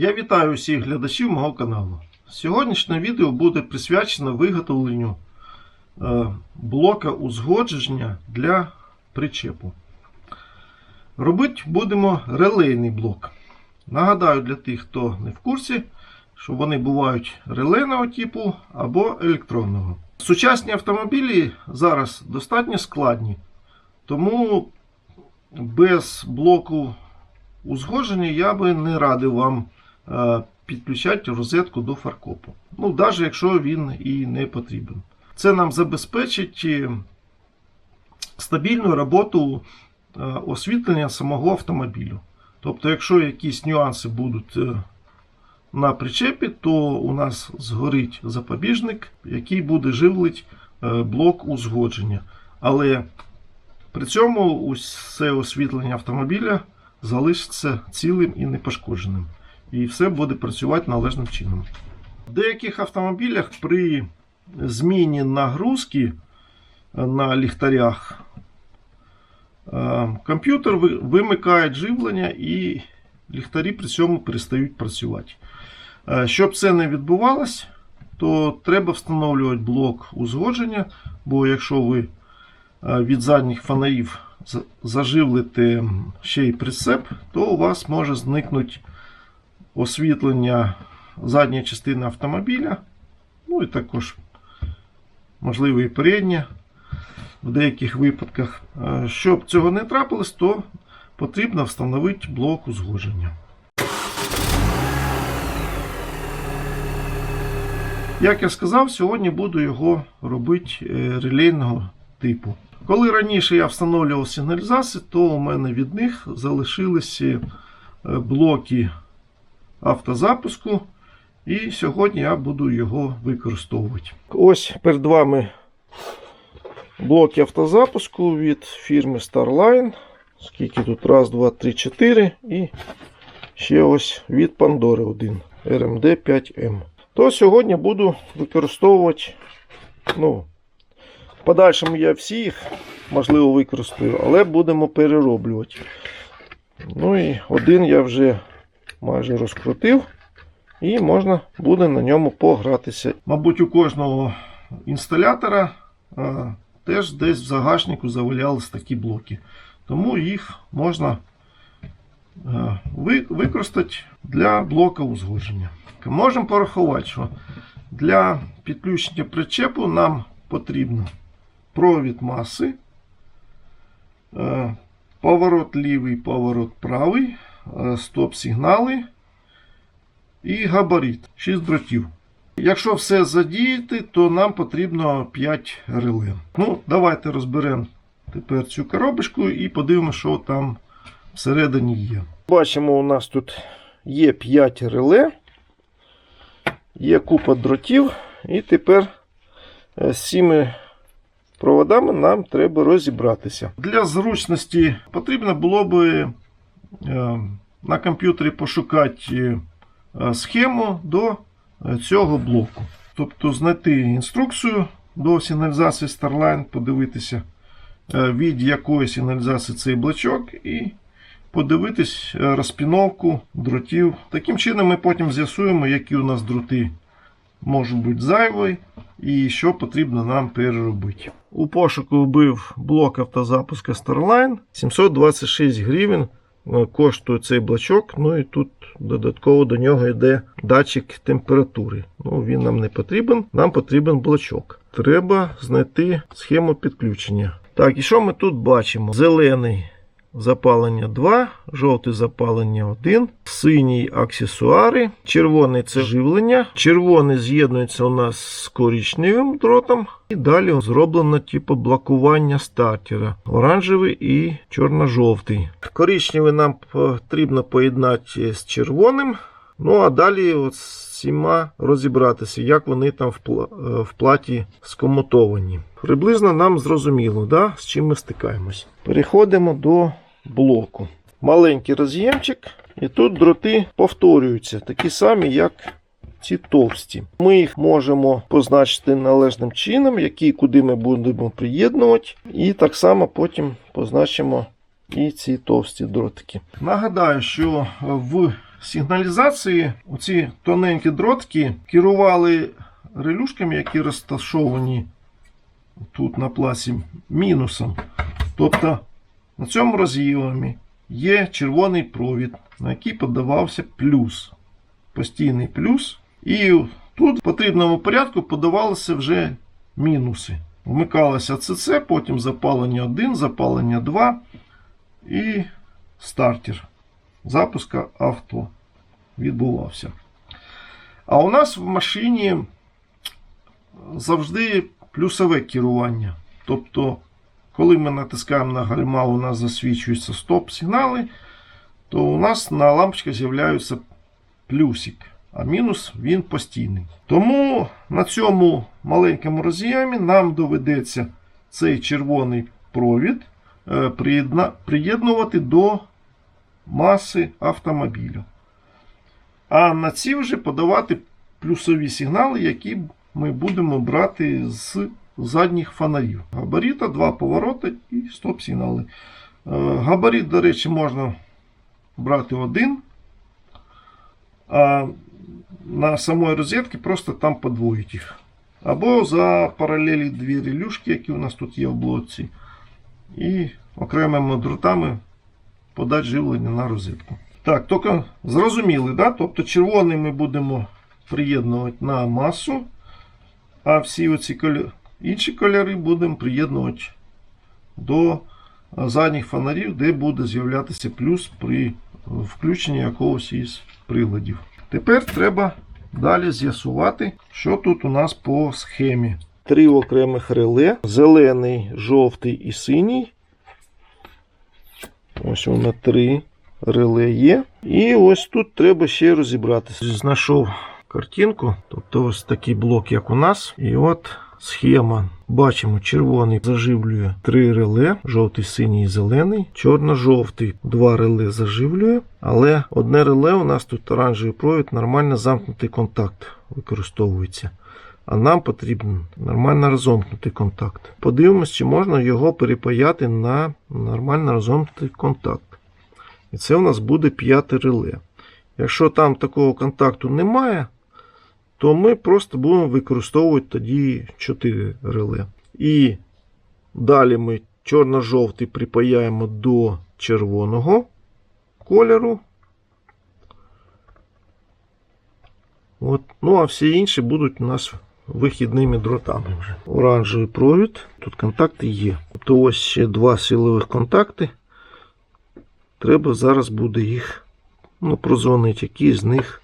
Я вітаю усіх глядачів мого каналу. Сьогоднішнє відео буде присвячено виготовленню е, блока узгодження для причепу. Робити будемо релейний блок. Нагадаю для тих, хто не в курсі, що вони бувають релейного типу або електронного. Сучасні автомобілі зараз достатньо складні, тому без блоку узгодження я би не радив вам підключати розетку до фаркопу. Ну, навіть якщо він і не потрібен. Це нам забезпечить е, стабільну роботу е, освітлення самого автомобілю. Тобто, якщо якісь нюанси будуть е, на причепі, то у нас згорить запобіжник, який буде живлити е, блок узгодження. Але при цьому усе освітлення автомобіля залишиться цілим і непошкодженим. І все буде працювати належним чином. В деяких автомобілях при зміні нагрузки е, на ліхтарях е, комп'ютер ви- вимикає живлення і ліхтарі при цьому перестають працювати. Е, Щоб це не відбувалось, то треба встановлювати блок узгодження, бо якщо ви від задніх фонарів заживлите ще й прицеп, то у вас може зникнути освітлення задньої частини автомобіля, ну і також можливо і переднє в деяких випадках. Е, Щоб цього не трапилось, то потрібно встановити блок узгодження. Як я сказав, сьогодні буду його робити е, релейного типу. Коли раніше я встановлював сигналізації, то у мене від них залишилися е, блоки автозапуску. І сьогодні я буду його використовувати. Ось перед вами блоки автозапуску від фірми Starline. Скільки тут? Раз, два, три, чотири. І ще ось від Pandora один RMD 5M. То сьогодні буду використовувати. Ну, в подальшому я всі їх можливо використаю, але будемо перероблювати. Ну і один я вже майже розкрутив. І можна буде на ньому погратися. Мабуть, у кожного інсталятора а, теж десь в загашнику завалялись такі блоки. Тому їх можна а, ви- використати для блока узгодження. Можемо порахувати, що для підключення причепу нам потрібно провід маси, е, поворот лівий, поворот правий, е, стоп-сигнали і габарит 6 дротів. Якщо все задіяти, то нам потрібно 5 реле. Ну, давайте розберемо тепер цю коробочку і подивимося, що там всередині є. Бачимо, у нас тут є 5 реле, є купа дротів, і тепер е, з цими проводами нам треба розібратися. Для зручності потрібно було би е, на комп'ютері пошукати е, схему до е, цього блоку. Тобто знайти інструкцію до сигналізації Starline, подивитися, е, від якої сигналізації цей блочок, і подивитись е, розпіновку дротів. Таким чином ми потім з'ясуємо, які у нас дроти можуть бути зайві і що потрібно нам переробити. У пошуку вбив блок автозапуска Starline 726 гривень. Е, Коштує цей блочок, ну і тут додатково до нього йде датчик температури. Ну, Він нам не потрібен, нам потрібен блочок. Треба знайти схему підключення. Так, і що ми тут бачимо? Зелений запалення 2, жовте запалення 1, синій аксесуари, червоний це живлення, червоний з'єднується у нас з коричневим дротом. І далі зроблено типу блокування стартера. Оранжевий і чорно-жовтий. Коричневий нам потрібно поєднати з червоним. Ну а далі от з всіма розібратися, як вони там е, в платі скомутовані. Приблизно нам зрозуміло, да, з чим ми стикаємось. Переходимо до блоку. Маленький роз'ємчик, і тут дроти повторюються, такі самі, як ці товсті. Ми їх можемо позначити належним чином, які куди ми будемо приєднувати, і так само потім позначимо і ці товсті дротики. Нагадаю, що в сигналізації оці тоненькі дротки керували релюшками, які розташовані тут на пласі мінусом. Тобто на цьому роз'ємі є червоний провід, на який подавався плюс. Постійний плюс. І тут в потрібному порядку подавалися вже мінуси. Вмикалося ЦЦ, потім запалення 1, запалення 2 і стартер запуска авто відбувався. А у нас в машині завжди плюсове керування. Тобто, коли ми натискаємо на гальма, у нас засвічуються стоп-сигнали, то у нас на лампочках з'являється плюсик, а мінус він постійний. Тому на цьому маленькому роз'ємі нам доведеться цей червоний провід е, приєднувати до маси автомобіля. А на ці вже подавати плюсові сигнали, які ми будемо брати з задніх фонарів. Габаріта, два повороти і стоп-сигнали. Е, Габарит, до речі, можна брати один. А на самої розетки просто там подвоїть їх. Або за паралелі дві релюшки, які у нас тут є в блоці. І окремими дротами подати живлення на розетку. Так, тільки зрозуміли, да? тобто червоний ми будемо приєднувати на масу, а всі оці кольори, інші кольори будемо приєднувати до задніх фонарів, де буде з'являтися плюс при включенні якогось із приладів. Тепер треба далі з'ясувати, що тут у нас по схемі. Три окремих реле: зелений, жовтий і синій. Ось воно три реле є. І ось тут треба ще розібратися. Знайшов картинку, тобто ось такий блок, як у нас. І от схема. Бачимо, червоний заживлює три реле, жовтий, синій і зелений. Чорно-жовтий два реле заживлює, але одне реле у нас тут оранжевий провід, нормально замкнутий контакт використовується. А нам потрібен нормально розомкнутий контакт. Подивимось, чи можна його перепаяти на нормально розомкнутий контакт. І це у нас буде п'яте реле. Якщо там такого контакту немає, то ми просто будемо використовувати тоді 4 реле. І далі ми чорно-жовтий припаяємо до червоного кольору. От. Ну, а всі інші будуть у нас вихідними дротами вже. Оранжевий провід. Тут контакти є. То ось ще два силових контакти. Треба зараз буде їх ну, прозвонити, який з них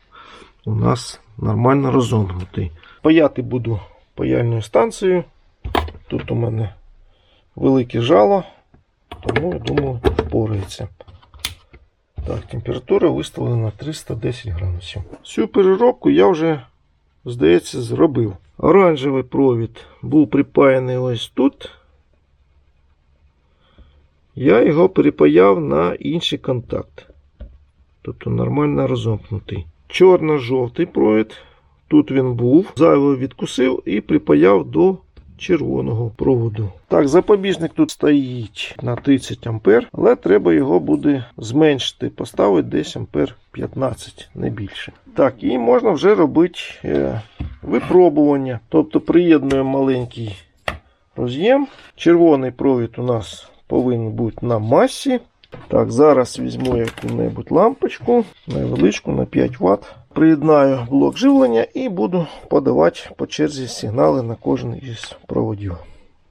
у нас нормально розомкнутий. Паяти буду паяльною станцією. Тут у мене велике жало, тому я думаю, впорається. Так, температура виставлена на 310 градусів. Цю переробку я вже, здається, зробив. Оранжевий провід був припаяний ось тут. Я його перепаяв на інший контакт. Тобто нормально розомкнутий. Чорно-жовтий провід. Тут він був. Зайво відкусив і припаяв до червоного проводу. Так, запобіжник тут стоїть на 30 А, але треба його буде зменшити, поставити десь ампер 15, не більше. Так, і можна вже робити е, випробування. Тобто приєднуємо маленький роз'єм. Червоний провід у нас повинен бути на масі. Так, зараз візьму яку-небудь лампочку, невеличку на 5 Вт. Приєднаю блок живлення і буду подавати по черзі сигнали на кожен із проводів.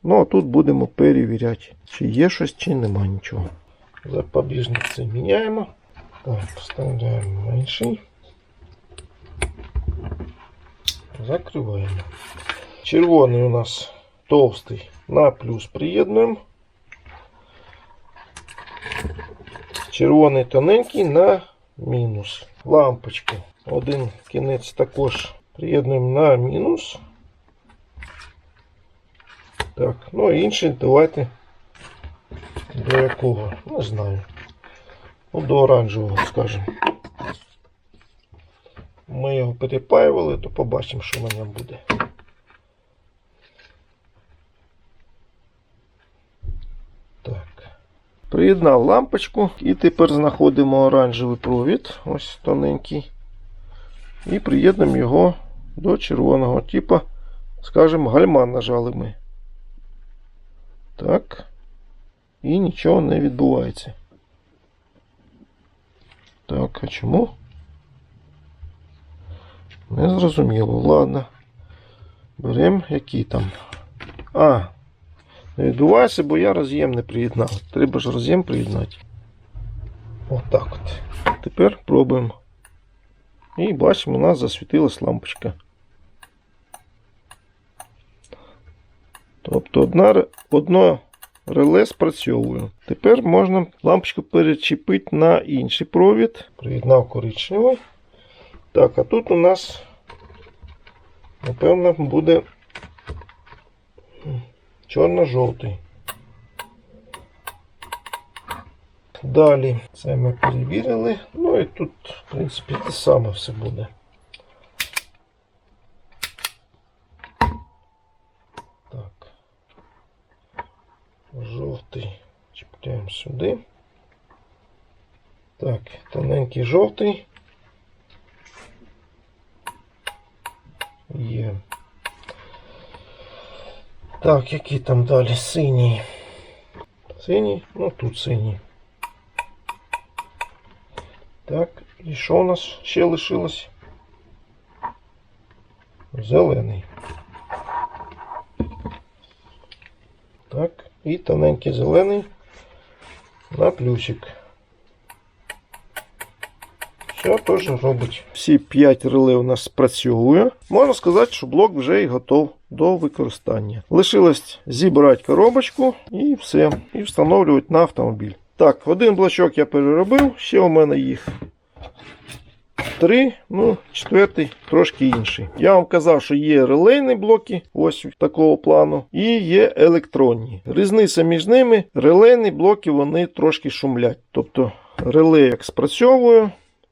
Ну а тут будемо перевіряти, чи є щось, чи нема нічого. Запобіжник це міняємо. Так, вставляємо менший. Закриваємо. Червоний у нас товстий на плюс приєднуємо. Червоний тоненький на мінус. Лампочку. Один кінець також приєднуємо на мінус. Так, ну а інший давайте до якого? Не знаю. Ну, до оранжевого, скажімо. Ми його перепаювали, то побачимо, що на ньому буде. Приєднав лампочку і тепер знаходимо оранжевий провід, ось тоненький. І приєднуємо його до червоного, типа, скажімо, гальма нажали ми. Так. І нічого не відбувається. Так, а чому? Не зрозуміло. Ладно. Беремо який там. А, не відбувається, бо я роз'єм не приєднав. Треба ж роз'єм приєднати. Отак от. Тепер пробуємо. І бачимо, у нас засвітилась лампочка. Тобто одна, одно реле спрацьовує. Тепер можна лампочку перечепити на інший провід. Приєднав коричневий. Так, а тут у нас, напевно, буде чорно-жовтий. Далі це ми перевірили. Ну і тут, в принципі, те саме все буде. Так. Жовтий чіпляємо сюди. Так, тоненький жовтий. Є. Так, який там далі синій? Синій, ну тут синій. Так, і що у нас ще лишилось? Зелений. Так, і тоненький зелений на плюсик. Все теж робить. Всі 5 реле у нас спрацьовує. Можна сказати, що блок вже і готов до використання. Лишилось зібрати коробочку і все. І встановлювати на автомобіль. Так, один блочок я переробив, ще у мене їх три, ну, четвертий трошки інший. Я вам казав, що є релейні блоки, ось такого плану, і є електронні. Різниця між ними, релейні блоки вони трошки шумлять. Тобто реле як спрацьовує,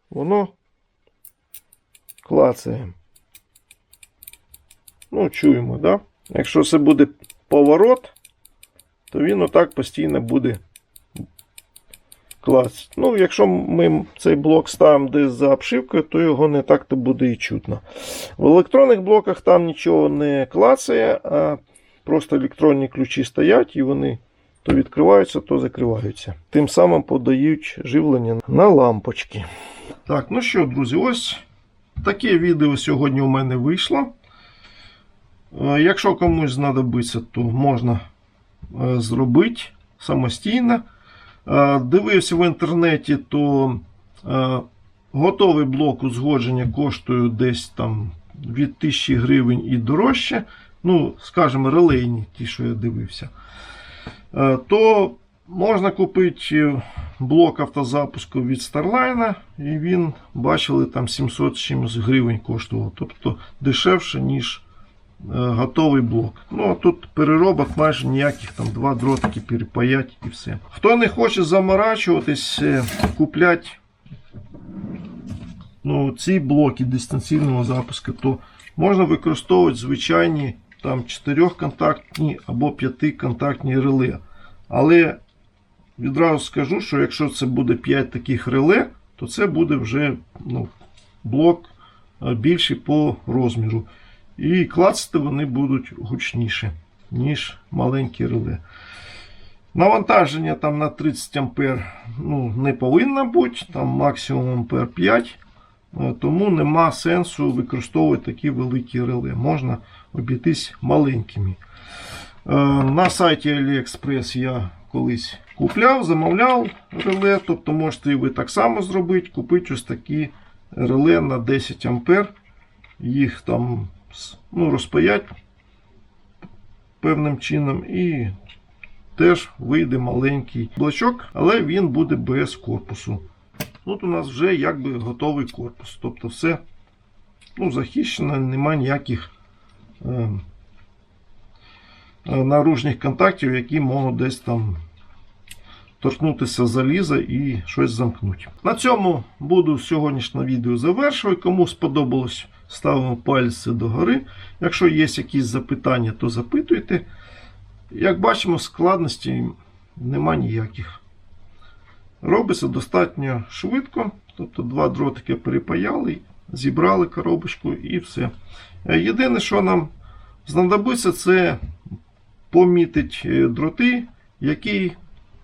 воно клацає. Ну, чуємо, да? Якщо це буде поворот, то він отак постійно буде клас. Ну, якщо ми цей блок ставимо десь за обшивкою, то його не так-то буде і чутно. В електронних блоках там нічого не клацає, а просто електронні ключі стоять і вони то відкриваються, то закриваються. Тим самим подають живлення на лампочки. Так, ну що, друзі, ось таке відео сьогодні у мене вийшло. Е, Якщо комусь знадобиться, то можна е, зробити самостійно. Е, Дивився в інтернеті, то е, готовий блок узгодження коштує десь там від 1000 гривень і дорожче. Ну, скажімо, релейні, ті, що я дивився. Е, То можна купити блок автозапуску від Starline, і він, бачили, там 700 чимось гривень коштував. Тобто дешевше, ніж готовий блок. Ну, а тут переробок майже ніяких, там два дротики перепаять і все. Хто не хоче заморачуватись, е, куплять ну, ці блоки дистанційного запуску, то можна використовувати звичайні там 4-контактні або 5-контактні реле. Але відразу скажу, що якщо це буде 5 таких реле, то це буде вже ну, блок е, більший по розміру. І клацати вони будуть гучніше, ніж маленькі реле. Навантаження там на 30 ампер ну, не повинно бути, там максимум ампер 5. Е, Тому нема сенсу використовувати такі великі реле. Можна обійтись маленькими. Е, На сайті AliExpress я колись купляв, замовляв реле. Тобто можете і ви так само зробити. Купити ось такі реле на 10 ампер. Їх там ну, розпаять певним чином. І теж вийде маленький блочок, але він буде без корпусу. Тут у нас вже якби готовий корпус. Тобто все ну, захищено, немає ніяких е, е, наружних контактів, які можуть десь там торкнутися заліза і щось замкнути. На цьому буду сьогоднішнє відео завершувати. Кому сподобалось, ставимо пальці догори. Якщо є якісь запитання, то запитуйте. Як бачимо, складності нема ніяких. робиться достатньо швидко. Тобто два дротики перепаяли, зібрали коробочку і все. Е, Єдине, що нам знадобиться, це помітить е, дроти, який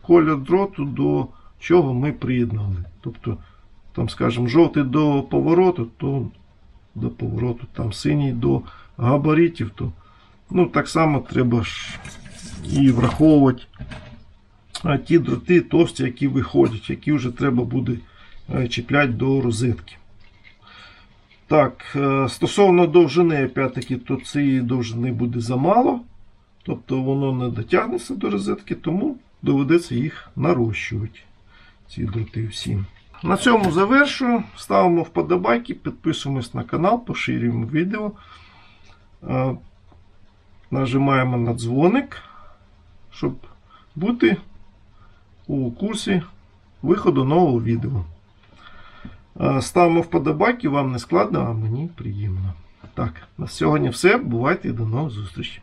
колір дроту до чого ми приєднали. Тобто, там, скажімо, жовтий до повороту, то до повороту, там синій до габаритів, то ну, так само треба ж і враховувати ті дроти товсті, які виходять, які вже треба буде е, чіпляти до розетки. Так, е, стосовно довжини, опять-таки, то цієї довжини буде замало. Тобто воно не дотягнеться до розетки, тому доведеться їх нарощувати. Ці дроти всі. На цьому завершую. Ставимо вподобайки, підписуємось на канал, поширюємо відео. Е, Нажимаємо на дзвоник, щоб бути у курсі виходу нового відео. Е, Ставимо вподобайки, вам не складно, а мені приємно. Так, на сьогодні все. Бувайте і до нових зустрічей.